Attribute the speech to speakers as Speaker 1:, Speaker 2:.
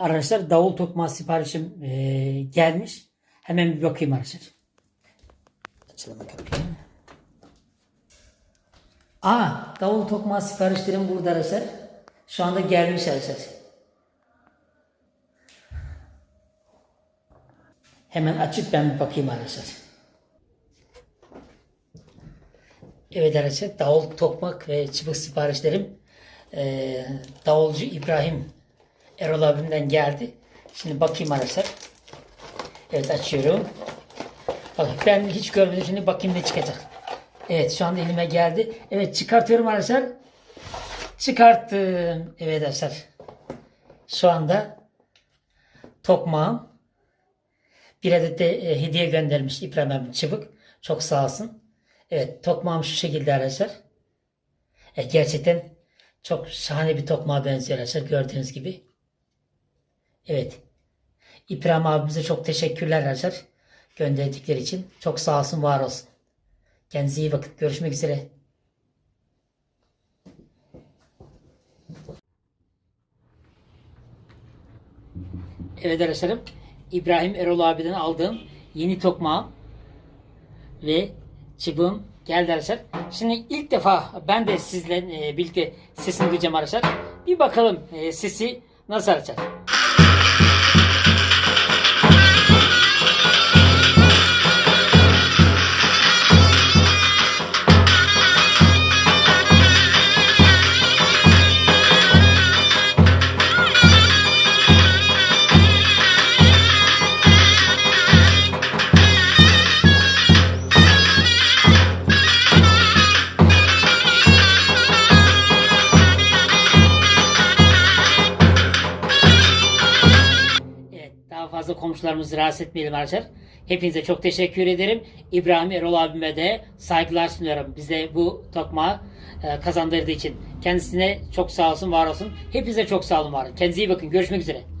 Speaker 1: Arkadaşlar davul tokma siparişim e, gelmiş. Hemen bir bakayım arkadaşlar. Açalım kapıyı. Aa davul tokma siparişlerim burada arkadaşlar. Şu anda gelmiş arkadaşlar. Hemen açıp ben bir bakayım arkadaşlar. Evet arkadaşlar davul tokmak ve çıbık siparişlerim eee davulcu İbrahim Erol abimden geldi. Şimdi bakayım arkadaşlar. Evet açıyorum. Bak ben hiç görmedim. Şimdi bakayım ne çıkacak. Evet şu anda elime geldi. Evet çıkartıyorum arkadaşlar. Çıkarttım. Evet arkadaşlar. Şu anda tokmağım. Bir adet de e, hediye göndermiş İbrahim abim Çıbık. Çok sağ olsun. Evet tokmağım şu şekilde arkadaşlar. E, gerçekten çok şahane bir tokmağa benziyor arkadaşlar gördüğünüz gibi. Evet. İbrahim abimize çok teşekkürler arkadaşlar. Gönderdikleri için. Çok sağ olsun var olsun. Kendinize iyi bakın. Görüşmek üzere. Evet arkadaşlarım. İbrahim Erol abiden aldığım yeni tokmağım ve çıbığım geldi arkadaşlar. Şimdi ilk defa ben de sizle e, birlikte sesini duyacağım arkadaşlar. Bir bakalım e, sesi nasıl açar. Fazla komşularımızı rahatsız etmeyelim arkadaşlar. Hepinize çok teşekkür ederim. İbrahim Erol abime de saygılar sunuyorum. Bize bu tokmağı e, kazandırdığı için. Kendisine çok sağ olsun, var olsun. Hepinize çok sağ olun, var olun. Kendinize iyi bakın. Görüşmek üzere.